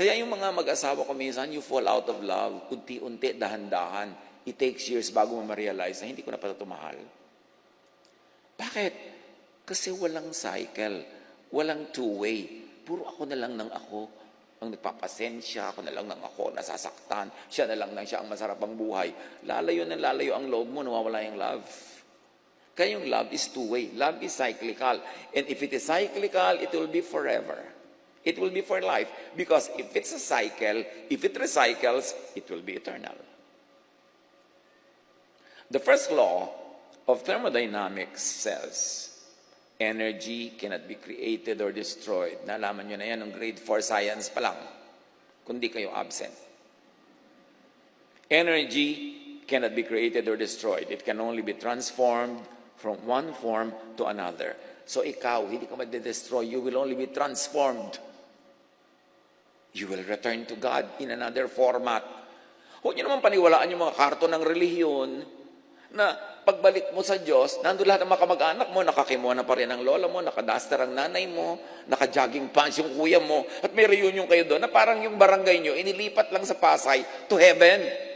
Kaya yung mga mag-asawa ko minsan, you fall out of love, unti-unti, dahan-dahan. It takes years bago mo ma-realize na hindi ko na pala ito mahal. Bakit? Kasi walang cycle, walang two-way. Puro ako na lang ng ako ang nagpapasensya, ako na lang ng ako, nasasaktan, siya na lang ng siya ang masarap ang buhay. Lalayo na lalayo ang loob mo, nawawala yung love. Kaya yung love is two-way. Love is cyclical. And if it is cyclical, it will be forever. It will be for life. Because if it's a cycle, if it recycles, it will be eternal. The first law of thermodynamics says, energy cannot be created or destroyed. Nalaman nyo na yan ng grade 4 science pa lang, kundi kayo absent. Energy cannot be created or destroyed. It can only be transformed from one form to another. So ikaw, hindi ka madedestroy. You will only be transformed. You will return to God in another format. Huwag niyo naman paniwalaan yung mga karton ng relihiyon na pagbalik mo sa Diyos, nandun lahat ng mga kamag-anak mo, nakakimo na pa rin ang lola mo, nakadaster ang nanay mo, naka-jogging pants yung kuya mo, at may reunion kayo doon na parang yung barangay nyo, inilipat lang sa Pasay to heaven.